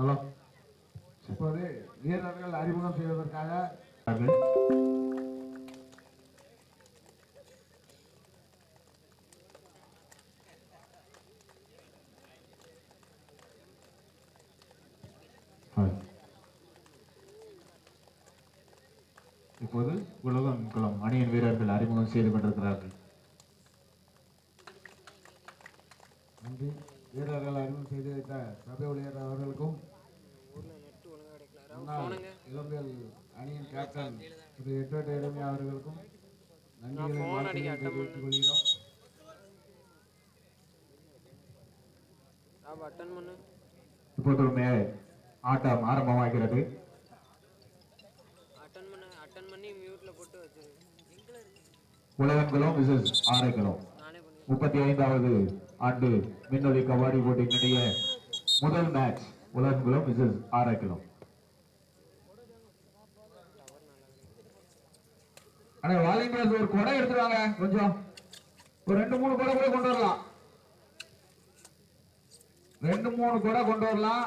Hello. இப்போது வீரர்கள் அறிமுகம் செய்வதற்காக. இப்போது உலகம் குளம் அணியின் வீரர்கள் அறிமுகம் செய்து கொண்டிருக்கிறார்கள். நன்றி வீரர்கள் அறிமுகம் செய்து வைத்த சபை ஊழியர் அவர்களுக்கும் கேப்டன் திரு எட்வர்ட் இளமையா அவர்களுக்கும் நன்றிகளை வாழ்த்துக்களை தெரிவித்துக் கொள்கிறோம். அட்டன் பண்ணு. இப்போது ஒரு மே- ஆட்டம் ஆரம்பமாகிறது போட்டு உலகங்குளம் நானே பண்ணி முப்பத்தி ஐந்தாவது ஆண்டு மின்னொலி கபாடி போட்டியினுடைய முதல் match Ulagankulam versus Araikulam Anna volunteers ஒரு குடை எடுத்துருவாங்க கொஞ்சம். ஒரு ரெண்டு மூணு குடை கூட கொண்டு வரலாம். ரெண்டு மூணு குடை கொண்டு வரலாம்.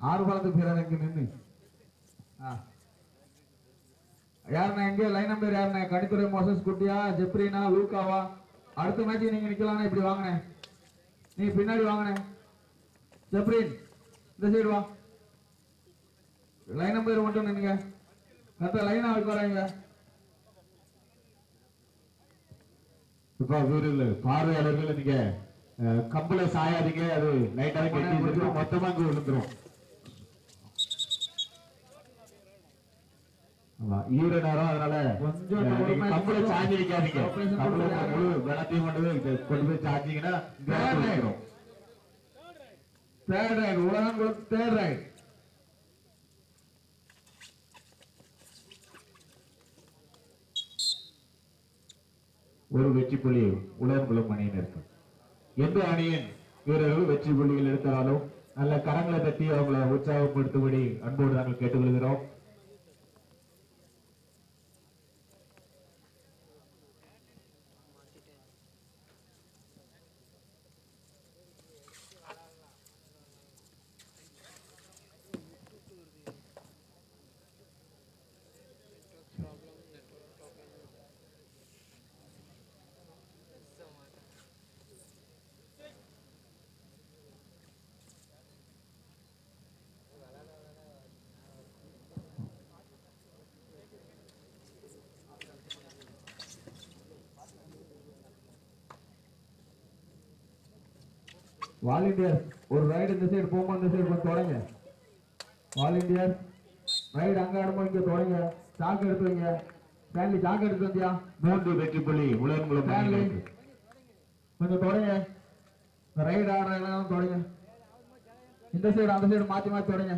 ஆறு பாலத்துக்கு பேர் இங்க நின்று ஆ. யாருண்ணா எங்கே லைன் நம்பர் யாருண்ணே? கணித்துறை மோசஸ் குட்டியா ஜெப்ரினா லூக்காவா? அடுத்த மேட்ச் நீங்க நிக்கலாம்னா இப்படி வாங்கினேன். நீ பின்னாடி வாங்கினேன். ஜெப்ரின் இந்த சைடு வா. லைன் நம்பர் மட்டும் நின்னுங்க கரெக்டா லைனா வராங்க இப்ப வீரர்கள் பார்வையாளர்கள் நீங்க கம்புல சாயாதீங்க. அது லைட்டாக கட்டி ஈர நேரம் அதனால கம்புல. சாஞ்சி Operation கம்புல. முழு வெள்ளத்தையும் கொண்டு போய் இத கொண்டு போய் சாஞ்சிங்கன்னா. தேர்ட் ரைட் உலகம் தேர்ட் ரைட் ஒரு வெற்றி புள்ளி உலகங்குளம் அணியினருக்கு எந்த அணியின் வீரர்கள் வெற்றி புள்ளிகள் எடுத்தாலும் நல்ல கரங்களை தட்டி அவங்களை உற்சாகப்படுத்தும்படி அன்போடு நாங்கள் கேட்டுக்கொள்கிறோம். வாலண்டியர் ஒரு ரைடு இந்த சைடு போகும்போது இந்த சைடு கொஞ்சம் தொடங்க. வாலண்டியர் ரைடு அங்க ஆடும்போது இங்க தொடங்க. சாக்கு எடுத்து வைங்க ஸ்டான்லி சாக்கு எடுத்து வந்தியா? மூன்று வெற்றி புள்ளி உலகங்குளம் ஸ்டான்லி கொஞ்சம் தொடங்க. ரைடு ஆடுற எல்லாம் தொடங்க. இந்த சைடு அந்த சைடு மாத்தி மாத்தி தொடங்க.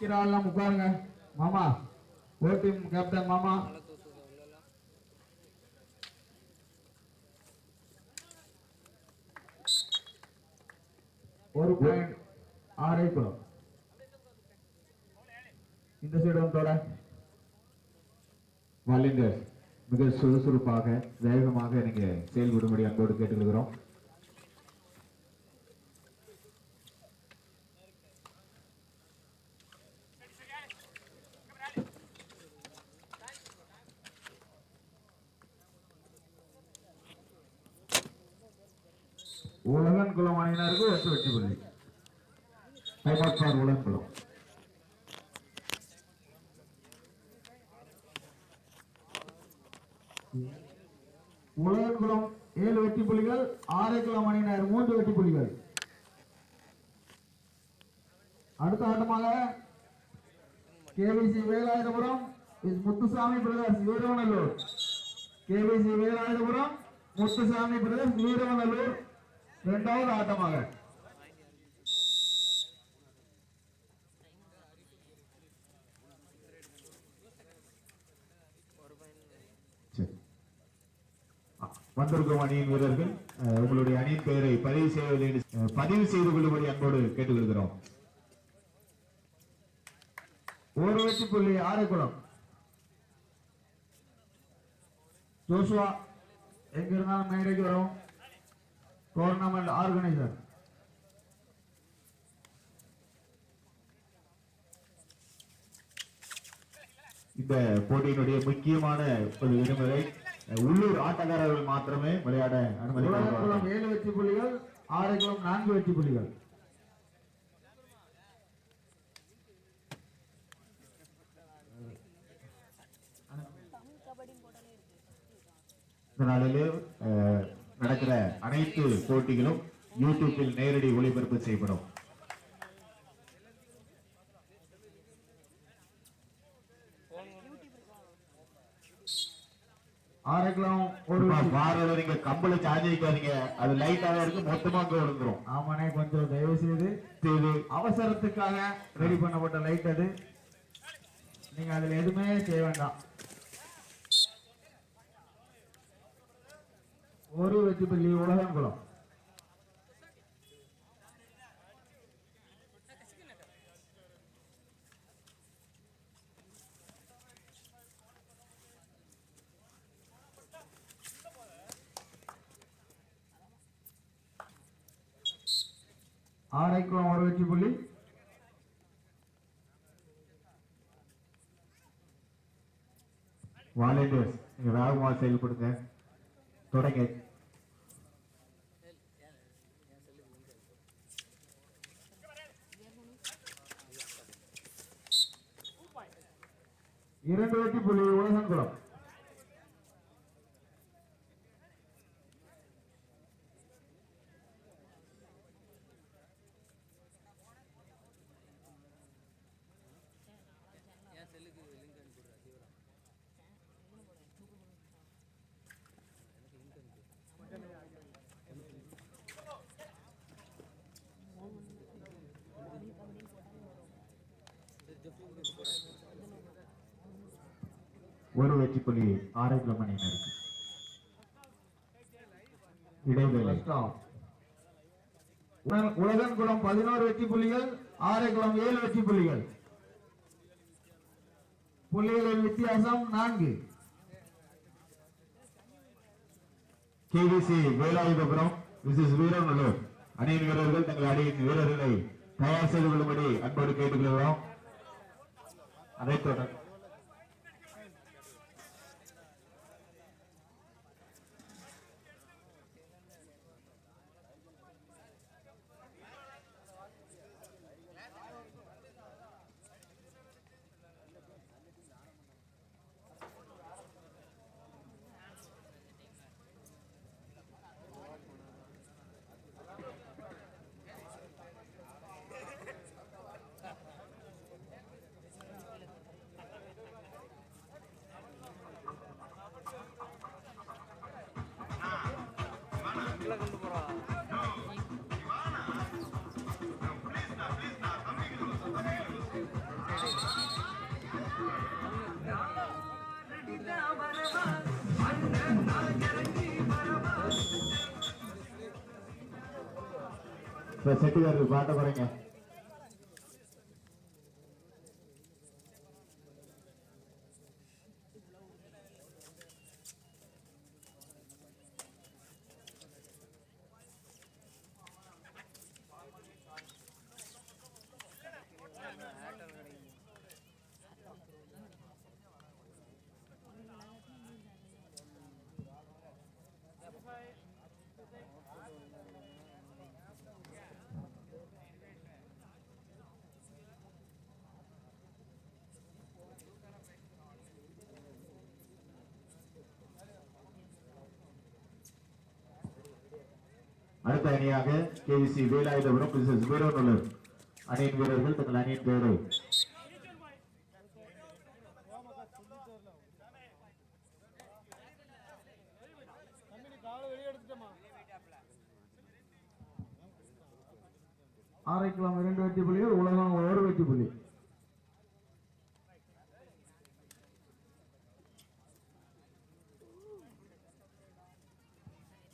நிக்கிற ஆள்லாம் உட்காருங்க. மாமா ஓடிஎம் கேப்டன் மாமா. ஒரு பாயிண்ட் ஆறே குளம். இந்த சைடு வந்தோட தொட. வாலண்டியர்ஸ் மிக சுறுசுறுப்பாக வேகமாக நீங்க செயல்படும்படி அன்போடு கேட்டுக்கொள்கிறோம். உலகன் குளம் அணியினருக்கு எட்டு வெற்றி புள்ளி டைம் அவுட் ஃபார் ஏழு வெட்டி புள்ளிகள் ஆரை குளம் அணியினர் மூன்று வெட்டி புள்ளிகள் அடுத்த ஆட்டமாக KBC Velayuthapuram Muthusamy brothers Veeravanallur. KBC Velayuthapuram Muthusamy brothers Veeravanallur. இரண்டாவது ஆட்டமாக. வந்திருக்கும் அணியின் வீரர்கள் உங்களுடைய அணியின் பெயரை பதிவு செய்வதை பதிவு செய்து கொள்ளும்படி அன்போடு கேட்டுக்கொள்கிறோம். ஒரு வெற்றி புள்ளி குளம் ஜோசுவா எங்க இருந்தாலும் மேடைக்கு வரும். டோர்னமெண்ட் ஆர்கனைசர் இந்த போட்டியினுடைய முக்கியமான ஒரு விடுமுறை உள்ளூர் ஆட்டக்காரர்கள் மாத்திரமே விளையாட அனுமதிக்கப்படுவார்கள் ஏழு வெற்றி புள்ளிகள் ஆரைக்குளம் நான்கு வெற்றி புள்ளிகள். இந்த நாளிலே நடக்கிற அனைத்து போட்டிகளும் யூடியூப்பில் நேரடி ஒளிபரப்பு செய்யப்படும். ஆரைக்குளம் ஒரு. வாரம் நீங்க கம்பளை சார்ஜ் வைக்காதீங்க அது லைட்டாவே இருக்கு மொத்தமா அங்க விழுந்துரும். ஆமாண்ணே கொஞ்சம் தயவு செய்து இது அவசரத்துக்காக ரெடி பண்ணப்பட்ட லைட் அது. நீங்க அதுல எதுவுமே செய்ய வேண்டாம். ஒரு வெற்றி புள்ளி உலகங்குளம் ஆரைக்குளம் ஒரு வெற்றி புள்ளி வாலண்டியர்ஸ் நீங்க வேகமா செயல்படுங்க. தொடங்க. இரண்டு வெற்றி புள்ளி உலகங்குளம் ஒரு வெற்றி புள்ளி ஆரோக்கியம் அணியினருக்கு இடைவேளை. First உலகன்குளம் பதினோரு வெற்றி புள்ளிகள் ஆரைக்குளம் ஏழு வெற்றி புள்ளிகள். புள்ளிகளின் வித்தியாசம் நான்கு. கேவிசி வேலாயுதபுரம் மிஸ்ஸஸ் வீரநல்லூர். அணியின் வீரர்கள் தங்கள் அணியின் வீரர்களை தயார் செய்து கொள்ளும்படி அன்போடு கேட்டுக்கொள்கிறோம். அதைத் தொடர்ந்து இப்ப செட்டியாருக்கு பாட்ட போறீங்க அடுத்த அணியாக கேவிசி வேலாயுதபுரம் மிஸ்ஸஸ் வீரநல்லூர் அணியின் வீரர்கள் தங்கள் அணியின் பெயரை. ஆரைக்குளம் இரண்டு வெற்றி புள்ளிகள் உலகம் ஒரு வெற்றி புள்ளி.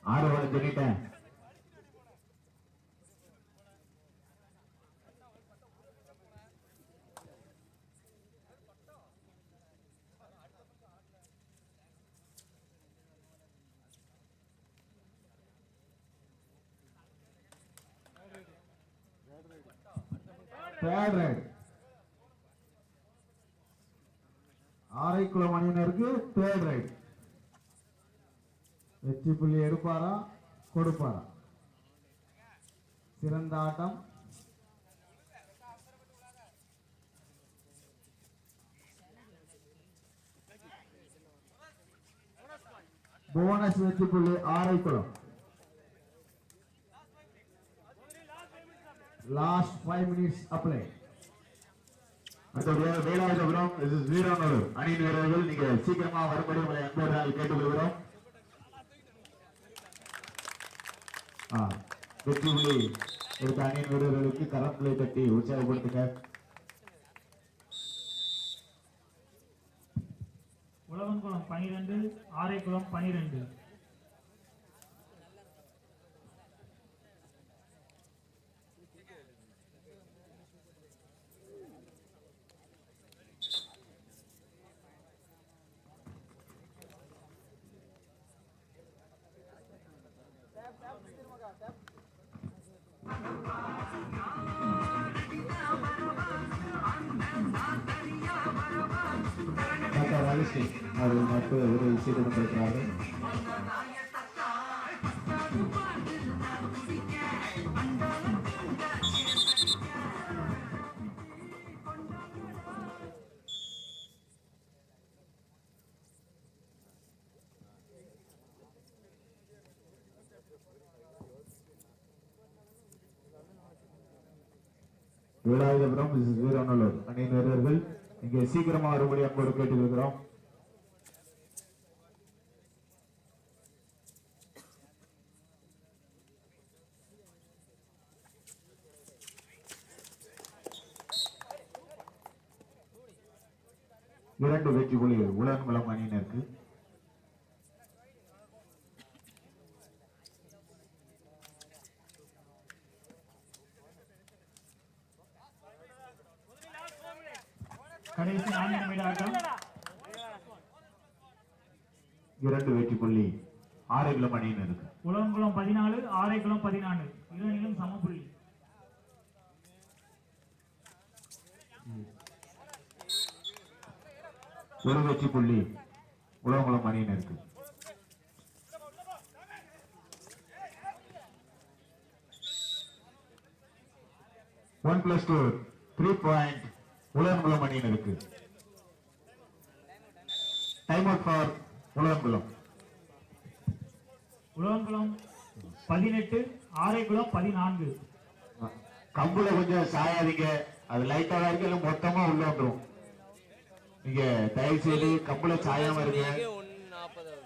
ஆறு ஓட தேர்ட் ரைட் ஆரைக்குளம் அணியினருக்கு தேர்ட் ரைட் வெற்றி புள்ளி எடுப்பாரா? கொடுப்பாரா? சிறந்த ஆட்டம். போனஸ் வெற்றி புள்ளி Araikulam. Last five minutes apply அடுத்தபடியாக வேலாயுதபுரம் இது வீரநல்லூர் அணியின் வீரர்கள் நீங்க சீக்கிரமா வரும்படி உங்களை அன்போடு நாங்கள் கேட்டுக்கொள்கிறோம். ஆ, வெற்றி புள்ளி எடுத்த அணியின் வீரர்களுக்கு கரங்களை தட்டி உற்சாகப்படுத்துங்க. உழவன்குளம் பனிரெண்டு ஆரைக்குளம் பனிரெண்டு. டாக்டர் அலிஸ்டி அவர்கள் நட்பு உதவி செய்து கொண்டிருக்கிறார்கள் வேலாயுதபுரம் வீரநல்லூர் அணியினர்கள் இங்கே சீக்கிரமாக வரும்படி அன்போடு கேட்டுக்கொள்கிறோம் இரண்டு வெற்றி புள்ளிகள் உலகங்குளம் அணியினருக்கு கடைசி நான்கு நிமிட ஆட்டம் இரண்டு வெற்றி புள்ளி ஆரோக்கியம் அணியினருக்கு உழவன்குளம் பதினாலு ஆரைக்குளம் பதினாலு இரு அணிகளும் சம புள்ளி. ஒரு வெற்றி புள்ளி உலகங்குளம் அணியினருக்கு one plus two three point Ulagankulam அணியினருக்கு time out for Ulagankulam. Uzhavankulam பதினெட்டு ஆரைக்குளம் பதினான்கு. கம்புல கொஞ்சம் சாயாதீங்க. அது லைட்டா தான் இருக்கு மொத்தமா உள்ள வந்துரும். நீங்க தயவு செய்து கம்புல சாயாம இருங்க ஒன்று நாற்பதாவது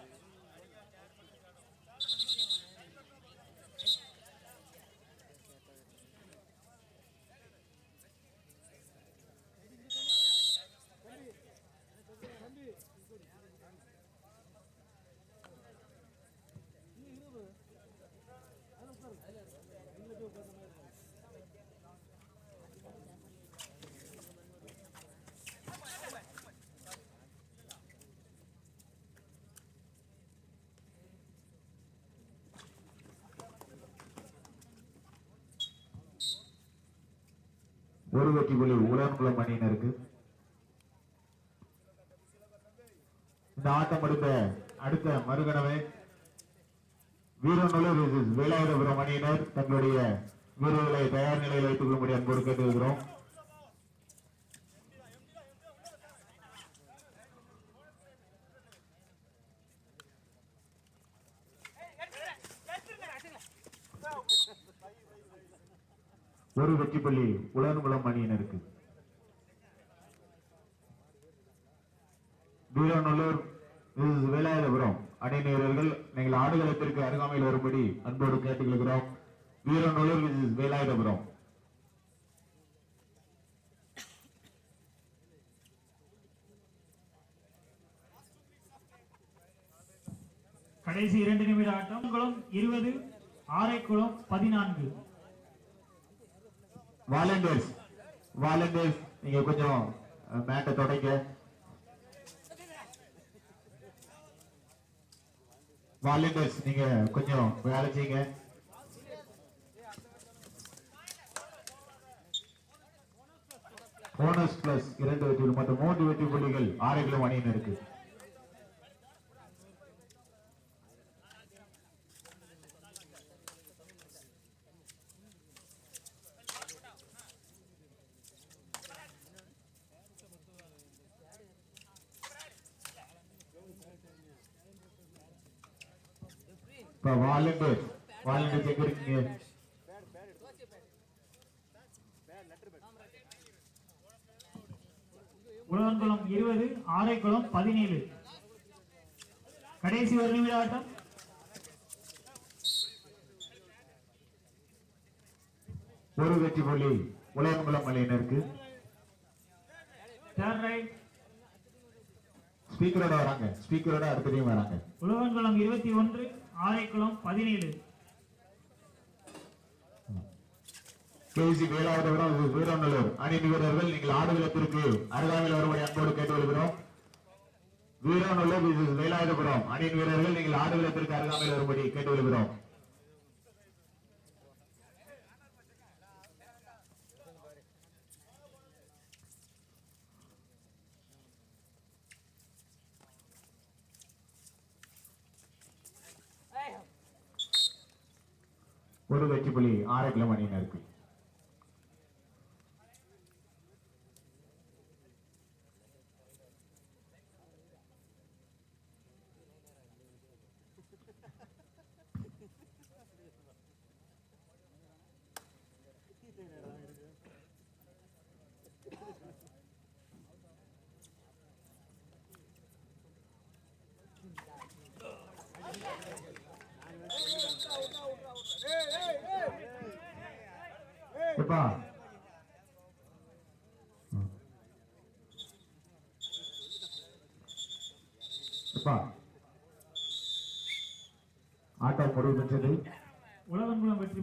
ஒரு வெற்றி புள்ளி உலகங்குளம் அணியினருக்கு இந்த ஆட்டம் அடுத்த அடுத்த மறுகணமே வீரநல்லூர் versus வேலாயுதபுரம் அணியினர் தங்களுடைய வீரர்களை தயார் நிலையில் வைத்துக் கொள்ளும்படி அன்போடு கேட்டுக்கிறோம் ஒரு வெற்றி புள்ளி உலகங்குளம் அணியினருக்கு. வீரநல்லூர் versus வேலாயுதபுரம் அணியின் நீங்கள் ஆடுகளத்திற்கு அருகாமையில் வரும்படி அன்போடு கேட்டுக்கொள்கிறோம். வீரநல்லூர் versus வேலாயுதபுரம். கடைசி இரண்டு நிமிட ஆட்டம். குளம் இருபது ஆரைக்குளம் பதினான்கு. வாலண்டியர்ஸ் வாலண்டியர்ஸ் நீங்க கொஞ்சம் மேட்டை தொடங்க. வாலண்டியர்ஸ் நீங்க கொஞ்சம் வேலை செய்யுங்க போனஸ் பிளஸ் இரண்டு வெற்றி மற்றும் மூன்று வெற்றி புள்ளிகள் ஆரோக்கியம் அணியினருக்கு. இப்ப வாலண்டியர் வாலண்டியர் உழவன்குளம் இருபது ஆரைக்குளம் பதினேழு. கடைசி ஒரு நிமிட ஆட்டம் ஒரு வெற்றி புள்ளி உழவன்குளம் அணியினருக்கு ஸ்பீக்கரோட வராங்க. ஸ்பீக்கரோட அடுத்ததையும் வராங்க. உழவன்குளம் இருபத்தி ஒன்று. ஆரைக்குளம் பதினேழு. கேசி வேளாவதபுரம் வீரநல்லூர் அணி வீரர்கள் நீங்கள் ஆடுகளத்திற்கு அருகாமையில் வரும்படி அன்போடு கேட்டுக்கொள்கிறோம். வீரநல்லூர் versus வேலாயுதபுரம். அணியின் வீரர்கள் நீங்கள் ஆடுகளத்திற்கு அருகாமையில் வரும்படி கேட்டுக்கொள்கிறோம். ஒரு வெற்றி புள்ளி கிலோ மணிநாடு இருக்கு எப்பா ஆட்டம் முடிவு பெற்றது உழவன்குளம் வெற்றி